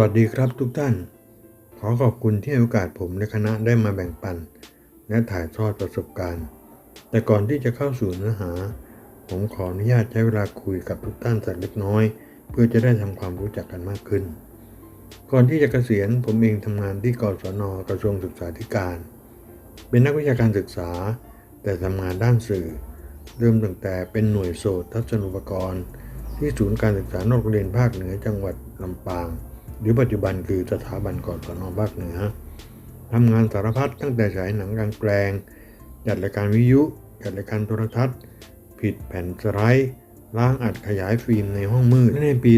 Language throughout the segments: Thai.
วัสดีครับทุกท่าน ขอขอบคุณที่ให้โอกาสผมและคณะได้มาแบ่งปัน และถ่ายทอดประสบการณ์ แต่ก่อนที่จะเข้าสู่เนื้อหา ผมขออนุญาตใช้เวลาคุยกับทุกท่านสักเล็กน้อย เพื่อจะได้ทำความรู้จักกันมากขึ้น ก่อนที่จะเกษียณผมเองทำงานที่กศนกระทรวงศึกษาธิการ เป็นนักวิชาการศึกษา แต่ทำงานด้านสื่อ เริ่มตั้งแต่เป็นหน่วยโสตทัศนุปกรณ์ ที่ศูนย์การศึกษานอกโรงเรียนภาคเหนือจังหวัดลำปาง หรือปัจจุบันคือสถาบันกศนภาคเหนือทำงานสารพัดตั้งแต่ฉายหนังกลางแปลง จัดรายการวิทยุจัดรายการโทรทัศน์ ผิดแผ่นสไลด์ล้างอัดขยายฟิล์มในห้องมืดและในปี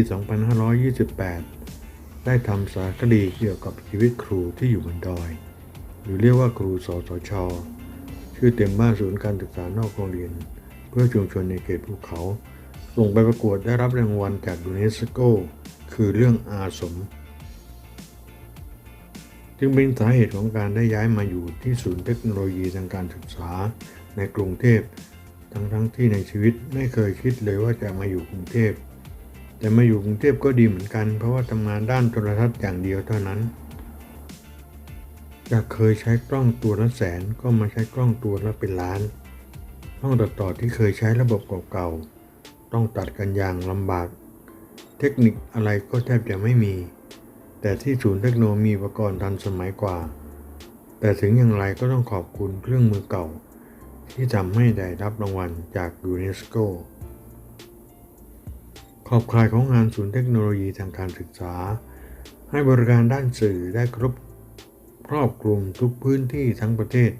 2528 ได้ทำสารคดีเกี่ยวกับชีวิตครูที่อยู่บนดอย หรือเรียกว่าครูสสช ชื่อเต็มว่าศูนย์การศึกษานอกโรงเรียน เพื่อชุมชนในเขตภูเขา ส่งไปประกวดได้รับรางวัลจากยูเนสโก คือเรื่องอาสม จึงเป็นสาเหตุของการได้ย้ายมาอยู่ที่ศูนย์เทคโนโลยีทางการศึกษาในกรุงเทพทั้งทั้งที่ในชีวิตไม่เคยคิดเลยว่าจะมาอยู่กรุงเทพ แต่มาอยู่กรุงเทพก็ดีเหมือนกัน เพราะว่าทำงานด้านโทรทัศน์อย่างเดียวเท่านั้น จากเคยใช้กล้องตัวละแสนก็มาใช้กล้องตัวละเป็นล้านห้องตัดต่อที่เคยใช้ระบบเก่าๆต้องตัดกันอย่างลำบาก เทคนิคอะไรก็แทบจะไม่มี แต่ที่ศูนย์เทคโนโลยีมีอุปกรณ์ทันสมัยกว่า แต่ถึงอย่างไรก็ต้องขอบคุณเครื่องมือเก่า ที่ทำให้ได้รับรางวัลจากยูเนสโกขอบข่ายของงานศูนย์เทคโนโลยีทางการศึกษา ให้บริการด้านสื่อได้ครบครอบคลุมทุกพื้นที่ทั้งประเทศ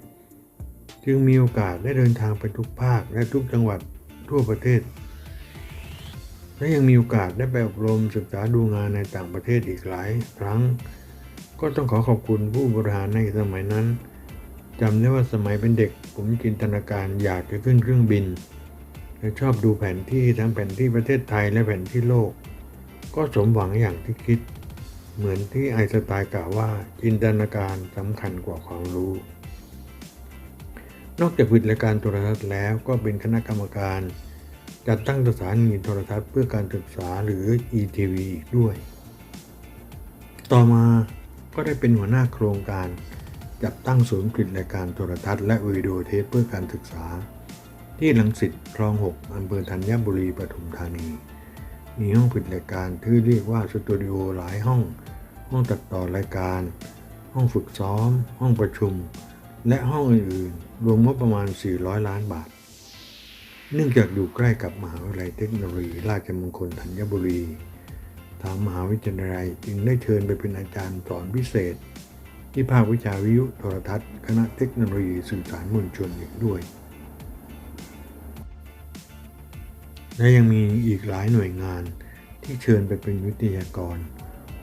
จึงมีโอกาสได้เดินทางไปทุกภาคและทุกจังหวัดทั่วประเทศ และยังมีโอกาสได้ไปอบรมศึกษาดูงานในต่างประเทศอีกหลายครั้ง ก็ต้องขอขอบคุณผู้บริหารในสมัยนั้นจำได้ว่าสมัยเป็นเด็ก ผมจินตนาการอยากจะขึ้นเครื่องบิน และชอบดูแผนที่ทั้งแผนที่ประเทศไทยและแผนที่โลก ก็สมหวังอย่างที่คิด เหมือนที่ไอสไตน์กล่าวว่าจินตนาการสำคัญกว่าความรู้ นอกจากผลิตรายการโทรทัศน์แล้วก็เป็นคณะกรรมการ จัดตั้งสถานีโทรทัศน์เพื่อการศึกษาหรือ ETV อีกด้วย ต่อมาก็ได้เป็นหัวหน้าโครงการ จัดตั้งศูนย์ผลิตรายการโทรทัศน์และวิดีโอเทปเพื่อการศึกษา ที่ลังสิตคลอง 6อำเภอธัญบุรีปทุมธานี มีห้องผลิตรายการที่เรียกว่าสตูดิโอหลายห้อง ห้องตัดต่อรายการ ห้องฝึกซ้อม ห้องประชุม และห้องอื่นๆ รวมงบประมาณ 400 ล้านบาท เนื่องจากอยู่ใกล้กับมหาวิทยาลัยเทคโนโลยีราชมงคลธัญบุรี ทางมหาวิทยาลัยจึงได้เชิญไปเป็นอาจารย์สอนพิเศษ ที่ภาควิชาวิทยุโทรทัศน์ คณะเทคโนโลยีสื่อสารมวลชนอีกด้วย และยังมีอีกหลายหน่วยงานที่เชิญไปเป็นวิทยากร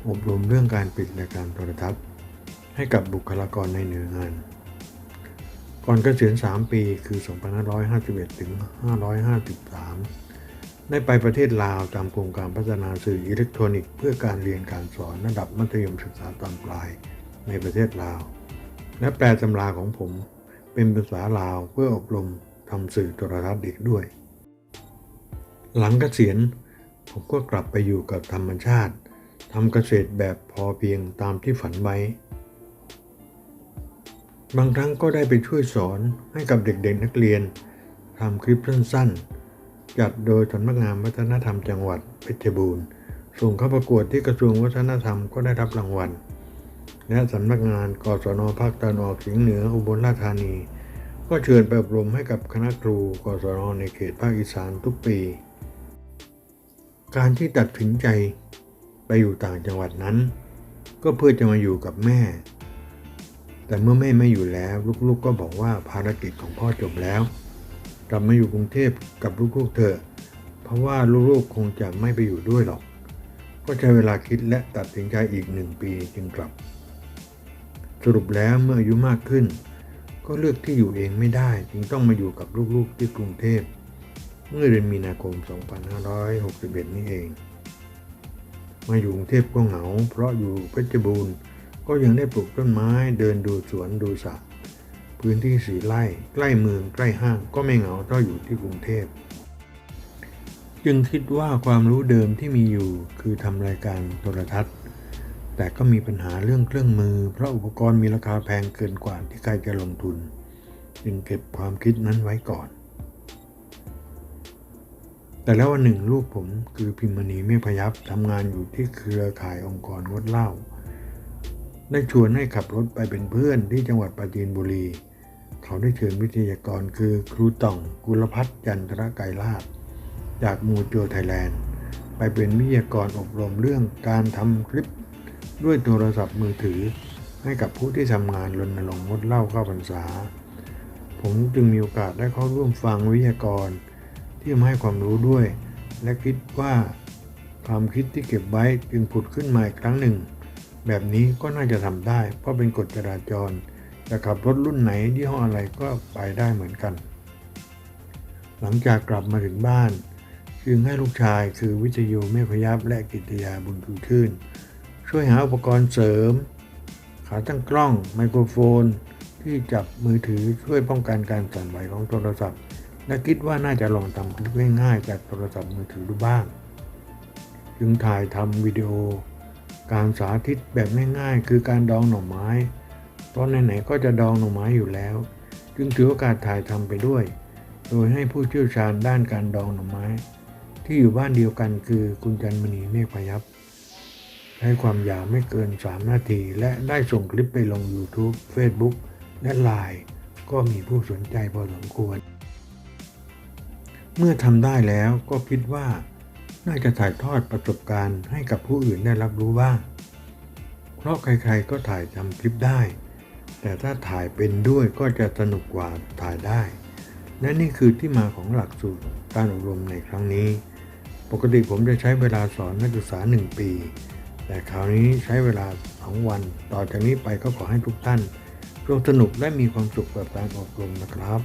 อบรมเรื่องการปิดรายการโทรทัศน์ ให้กับบุคลากรในหน่วยงาน ก่อนเกษียณ3 ปีคือ 2551 ถึง 553 ได้ไปประเทศลาวตามโครงการพัฒนาสื่ออิเล็กทรอนิกส์เพื่อการเรียนการสอนระดับมัธยมศึกษาตอนปลายในประเทศลาว และแปลตำราของผมเป็นภาษาลาวเพื่ออบรมทำสื่อโทรทัศน์อีกด้วย หลังเกษียณผมก็กลับไปอยู่กับธรรมชาติทำเกษตรแบบพอเพียงตามที่ฝันไว้ บางครั้งก็ได้ไปช่วยสอนให้กับเด็กๆนักเรียนทำคลิปสั้นๆ จัดโดยสำนักงานวัฒนธรรมจังหวัดเพชรบูรณ์ ส่งเข้าประกวดที่กระทรวงวัฒนธรรมก็ได้รับรางวัล และสำนักงานกศนภาคตะวันออกเฉียงเหนืออุบลราชธานี ก็เชิญไปอบรมให้กับคณะครูกศนในเขตภาคอีสานทุกปี การที่ตัดสินใจไปอยู่ต่างจังหวัดนั้น ก็เพื่อจะมาอยู่กับแม่ แต่เมื่อแม่ไม่อยู่แล้วลูกๆก็บอกว่าภารกิจของพ่อจบแล้ว กลับมาอยู่กรุงเทพกับลูกๆเถอะ เพราะว่าลูกๆคงจะไม่ไปอยู่ด้วยหรอก ก็ใช้เวลาคิดและตัดสินใจอีกหนึ่งปีจึงกลับ สรุปแล้วเมื่ออายุมากขึ้น ก็เลือกที่อยู่เองไม่ได้จึงต้องมาอยู่กับลูกๆที่กรุงเทพเมื่อเดือนมีนาคม 2561 นี่เอง มาอยู่กรุงเทพก็เหงา เพราะอยู่เพชรบูรณ์ ก็ยังได้ปลูกต้นไม้เดินดูสวนดูสระพื้นที่สีไร่ใกล้เมืองใกล้ห้างก็ไม่เหงาเท่าอยู่ที่กรุงเทพ จึงคิดว่าความรู้เดิมที่มีอยู่คือทำรายการโทรทัศน์ แต่ก็มีปัญหาเรื่องเครื่องมือ เพราะอุปกรณ์มีราคาแพงเกินกว่าที่ใครจะลงทุน จึงเก็บความคิดนั้นไว้ก่อน แต่แล้ววันหนึ่งลูกผมคือพิมมณีเมฆพยับทำงานอยู่ที่เครือข่ายองค์กรงดเหล้า ได้ชวนให้ขับรถไปเป็นเพื่อนที่จังหวัดปราจีนบุรี เขาได้เชิญวิทยากรคือครูต่องกุลพัฒน์จันทรไกรลาภจากมูโจไทยแลนด์ ไปเป็นวิทยากรอบรมเรื่องการทำคลิปด้วยโทรศัพท์มือถือ ให้กับผู้ที่ทำงานรณรงค์งดเหล้าเข้าพรรษา ผมจึงมีโอกาสได้เข้าร่วมฟังวิทยากร ที่มาให้ความรู้ด้วย และคิดว่าความคิดที่เก็บไว้จึงผุดขึ้นมาอีกครั้งหนึ่ง แบบนี้ก็น่าจะทำได้ เพราะเป็นกฎจราจรจะขับรถรุ่นไหนยี่ห้ออะไรก็ไปได้เหมือนกัน หลังจากกลับมาถึงบ้านจึงให้ลูกชายคือวิทยุเมฆพยับและกิตยาบุญชูชื่น ช่วยหาอุปกรณ์เสริม ขาตั้งกล้อง ไมโครโฟน ที่จับมือถือช่วยป้องกันการสั่นไหวของโทรศัพท์ และคิดว่าน่าจะลองทำคลิปง่ายๆจากโทรศัพท์มือถือดูบ้าง จึงถ่ายทำวิดีโอ การสาธิตแบบง่ายๆ คือการดองหน่อไม้เพราะไหนๆก็จะดองหน่อไม้อยู่แล้ว จึงถือโอกาสถ่ายทำไปด้วย โดยให้ผู้เชี่ยวชาญด้านการดองหน่อไม้ ที่อยู่บ้านเดียวกันคือคุณจันมณีเมฆพยับใช้ความยาวไม่เกิน 3 นาที และได้ส่งคลิปไปลง YouTube Facebook และ Line ก็มีผู้สนใจพอสมควร เมื่อทำได้แล้วก็คิดว่า น่าจะถ่ายทอดประสบการณ์ให้กับผู้อื่นได้รับรู้บ้าง เพราะใครๆก็ถ่ายทำคลิปได้ แต่ถ้าถ่ายเป็นด้วยก็จะสนุกกว่าถ่ายได้ และนี่คือที่มาของหลักสูตรการอบรมในครั้งนี้ ปกติผมจะใช้เวลาสอนนักศึกษา 1 ปี แต่คราวนี้ใช้เวลา 2 วัน ต่อจากนี้ไปก็ขอให้ทุกท่านร่วมสนุกและมีความสุขกับการอบรมนะครับ